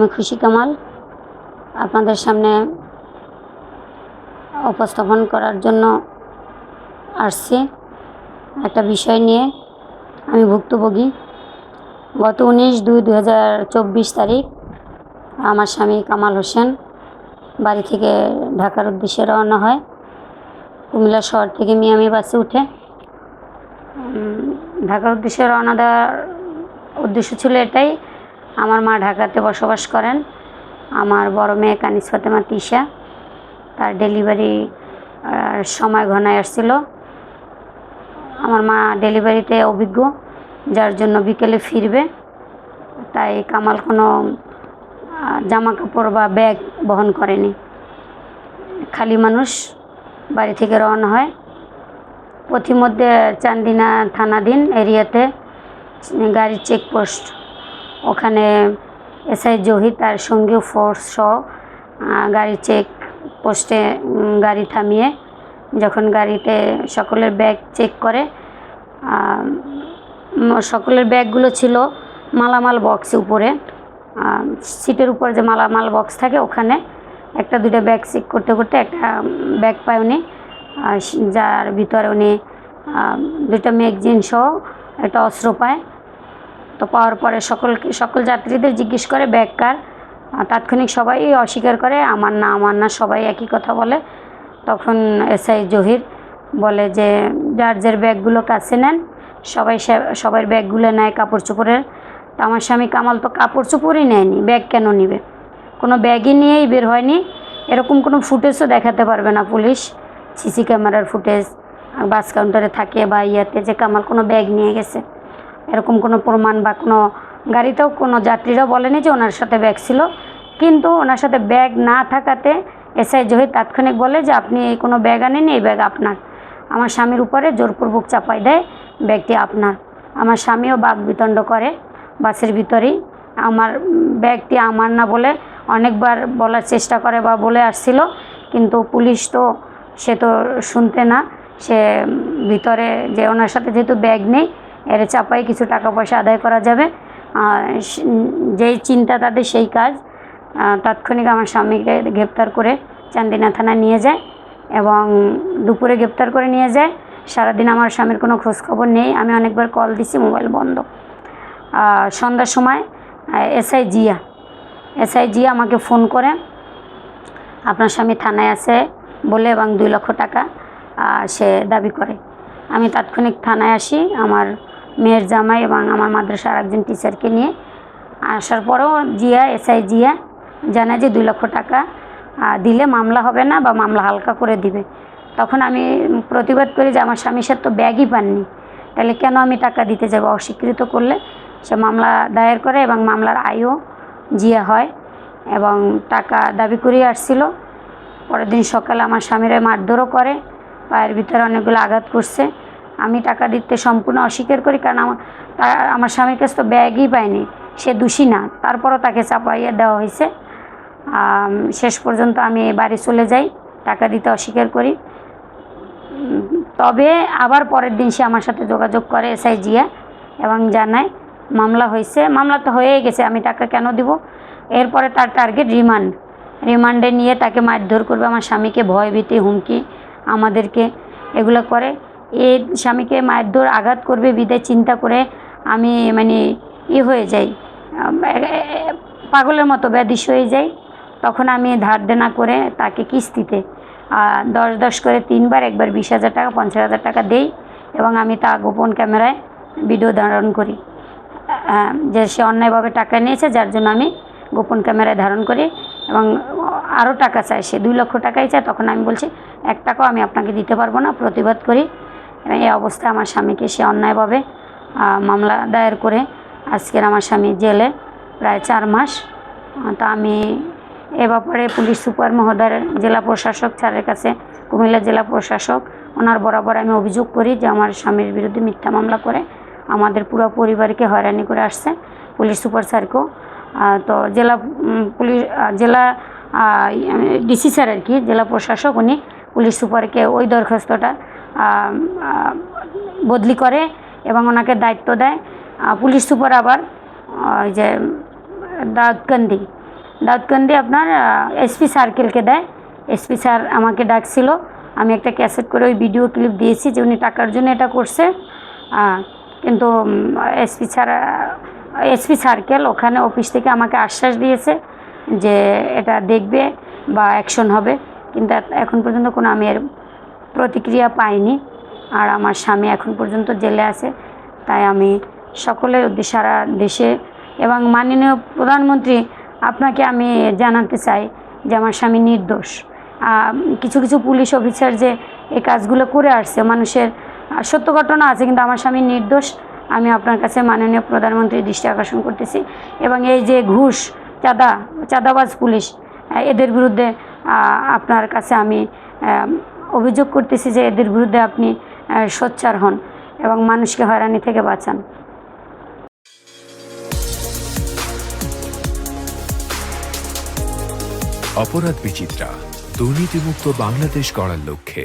আমি খুশি কামাল, আপনাদের সামনে উপস্থাপন করার জন্য আসছি। একটা বিষয় নিয়ে আমি ভুক্তভোগী। গত উনিশ দুই দু তারিখ আমার স্বামী কামাল হোসেন বাড়ি থেকে ঢাকার উদ্দেশ্যে রওনা হয়। কুমিল্লা শহর থেকে মিয়ামি বাসে উঠে। ঢাকার উদ্দেশ্যে রওনা দেওয়ার উদ্দেশ্য ছিল এটাই আমার মা ঢাকাতে বসবাস করেন। আমার বড় মেয়ে কানিস ফাতেমা তিশা, তার ডেলিভারি সময় ঘনায় আসছিল। আমার মা ডেলিভারিতে অভিজ্ঞ, যার জন্য বিকেলে ফিরবে। তাই কামাল কোনো জামা কাপড় বা ব্যাগ বহন করেনি। খালি মানুষ বাড়ি থেকে রওনা হয়। পথিমধ্যে চান্দিনা থানাধীন এরিয়াতে, গাড়ির চেকপোস্ট ওখানে এসআই জহি তার সঙ্গীয় ফোর্স সহ গাড়ির চেক পোস্টে গাড়ি থামিয়ে যখন গাড়িতে সকলের ব্যাগ চেক করে সকলের ব্যাগগুলো ছিল মালামাল বক্স উপরে সিটের উপর যে মালামাল বক্স থাকে ওখানে একটা দুটো ব্যাগ চেক করতে করতে একটা ব্যাগ পায় উনি যার ভিতরে উনি দুটো ম্যাগজিন সহ একটা অস্ত্র পায়। তো পাওয়ার পরে সকলকে সকল যাত্রীদের জিজ্ঞেস করে ব্যাগ কার তাৎক্ষণিক সবাই অস্বীকার করে, আমার না আমার না, সবাই একই কথা বলে। তখন এসআই জহির বলে যে, যার যার ব্যাগগুলো কাছে নেন, সবাই সে- সবার ব্যাগগুলো নেয় কাপড় চোপড়ের। তো আমার স্বামী কামাল তো কাপড় চোপড়ই নেয়নি, ব্যাগ কেন নিবে? কোনো ব্যাগই নিয়েই বের হয়নি। এরকম কোনো ফুটেজও দেখাতে পারবে না পুলিশ। সিসি ক্যামেরার ফুটেজ, বাস কাউন্টারে থাকে বা ইয়াতে যে কামাল কোনো ব্যাগ নিয়ে গেছে। এরকম কোনো প্রমাণ বা কোনো গাড়িতেও কোনো যাত্রীরাও বলেনি যে ওনার সাথে ব্যাগ ছিল। কিন্তু ওনার সাথে ব্যাগ না থাকাতে এসআই জহির তাৎক্ষণিক বলে যে, আপনি এই কোনো ব্যাগ আনেনি এই ব্যাগ আপনার। আমার স্বামীর উপরে জোরপূর্বক চাপাই দেয়, ব্যাগটি আপনার। আমার স্বামীও বাঘ বিতণ্ড করে বাসের ভিতরেই। আমার ব্যাগটি আমার না বলে অনেকবার বলার চেষ্টা করে বা বলে আসছিল। কিন্তু পুলিশ তো, সে তো শুনতে না। সে ভিতরে যে ওনার সাথে যেহেতু ব্যাগ নেই এর চাপাই কিছু টাকা পয়সা আদায় করা যাবে। যেই চিন্তা তাদের সেই কাজ তাৎক্ষণিক আমার স্বামীকে গ্রেপ্তার করে চান্দিনা থানায় নিয়ে যায় এবং দুপুরে গ্রেপ্তার করে নিয়ে যায়। সারাদিন আমার স্বামীর কোনো খোঁজখবর নেই, আমি অনেকবার কল দিছি, মোবাইল বন্ধ। সন্ধ্যার সময় এসআই জিয়া এসআই জিয়া আমাকে ফোন করে, আপনার স্বামী থানায় আছে বলে এবং দুই লক্ষ টাকা সে দাবি করে। আমি তাৎক্ষণিক থানায় আসি, আমার মেয়ের জামাই এবং আমার মাদ্রাসার একজন টিচারকে নিয়ে আসার পরেও জিয়া, এসআই জিয়া জানায় যে দুই লক্ষ টাকা দিলে মামলা হবে না বা মামলা হালকা করে দিবে। তখন আমি প্রতিবাদ করি যে আমার স্বামীর সাথে তো ব্যাগই পাননি। তাহলে কেন আমি টাকা দিতে যাব? অস্বীকৃত করলে সে মামলা দায়ের করে এবং মামলার আয়ও জিয়া হয় এবং টাকা দাবি করিয়ে আসছিল। পরের দিন সকালে আমার স্বামীরা মারধরও করে, পায়ের ভিতরে অনেকগুলো আঘাত করছে। আমি টাকা দিতে সম্পূর্ণ অস্বীকার করি, কারণ আমার আমার স্বামীর কাছে তো ব্যাগই পায়নি সে দোষী না। তারপরও তাকে চাপাইয়ে দেওয়া হয়েছে। শেষ পর্যন্ত আমি বাড়ি চলে যাই, টাকা দিতে অস্বীকার করি। তবে আবার পরের দিন সে আমার সাথে যোগাযোগ করে এসআই জিয়া এবং জানায়, মামলা হয়েছে। মামলা তো হয়েই গেছে, আমি টাকা কেন দিব? এরপরে তার টার্গেট রিমান্ড। রিমান্ডে নিয়ে তাকে মারধর করবে, আমার স্বামীকে ভয়ভীতি, হুমকি আমাদেরকে এগুলো করে। এই স্বামীকে মারধর আঘাত করবে, বিদায় চিন্তা করে আমি মানে ই হয়ে যাই। এ- এ- এ- পাগলের মতো ব্যাধিস হয়ে যাই। তখন আমি ধার দেনা করে তাকে কিস্তিতে দশ দশ করে তিনবার, একবার বিশ হাজার টাকা, পঞ্চাশ হাজার টাকা দেই এবং আমি তা গোপন ক্যামেরায় ভিডিও ধারণ করি। যে সে অন্যায়ভাবে টাকা নিয়েছে, যার জন্য আমি গোপন ক্যামেরায় ধারণ করি এবং আরও টাকা চায়। সে দুই লক্ষ টাকাই চায়। তখন আমি বলছি, এক টাকাও আমি আপনাকে দিতে পারব না। প্রতিবাদ করি। এই অবস্থায় আমার স্বামীকে সে অন্যায়ভাবে মামলা দায়ের করে। আজকের আমার স্বামী জেলে প্রায় চার মাস। তা আমি এ ব্যাপারে পুলিশ সুপার মহোদয় জেলা প্রশাসক স্যারের কাছে, কুমিল্লা জেলা প্রশাসক, ওনার বরাবর আমি অভিযোগ করি যে আমার স্বামীর বিরুদ্ধে মিথ্যা মামলা করে আমাদের পুরো পরিবারকে হয়রানি করে আসছে পুলিশ সুপার স্যারকেও। তো জেলা পুলিশ জেলা ডিসি স্যার আর কি, জেলা প্রশাসক, উনি পুলিশ সুপারকে ওই দরখাস্তটা বদলি করে এবং ওনাকে দায়িত্ব দেয়। পুলিশ সুপার আবার ওই যে দাউদকান্দি। দাউদকান্দি আপনার এসপি সার্কেলকে দেয়। এসপি স্যার আমাকে ডাকছিল। আমি একটা ক্যাসেট করে ওই ভিডিও ক্লিপ দিয়েছি যে উনি টাকার জন্য এটা করছে। কিন্তু এসপি স্যার এসপি সার্কেল ওখানে অফিস থেকে আমাকে আশ্বাস দিয়েছে যে এটা দেখবে বা অ্যাকশন হবে। কিন্তু এখন পর্যন্ত কোনো আমি এর প্রতিক্রিয়া পাইনি। আর আমার স্বামী এখন পর্যন্ত জেলে আছে। তাই আমি সকলের উদ্দেশ্যে সারা দেশে এবং মাননীয় প্রধানমন্ত্রী, আপনাকে আমি জানাতে চাই যে আমার স্বামী নির্দোষ। কিছু কিছু পুলিশ অফিসার যে এই কাজগুলো করে আসছে, মানুষের সত্য ঘটনা আছে, কিন্তু আমার স্বামী নির্দোষ। আমি আপনার কাছে মাননীয় প্রধানমন্ত্রীর দৃষ্টি আকর্ষণ করতেছি। এবং এই যে ঘুষ, চাঁদা, চাঁদাবাজ পুলিশ এদের বিরুদ্ধে আপনার কাছে আমি অভিযোগ করতেছি যে এদের বিরুদ্ধে আপনি সোচ্চার হন এবং মানুষকে হয়রানি থেকে বাঁচান। অপরাধ বিচিত্রা, দুর্নীতিমুক্ত বাংলাদেশ গড়ার লক্ষ্যে।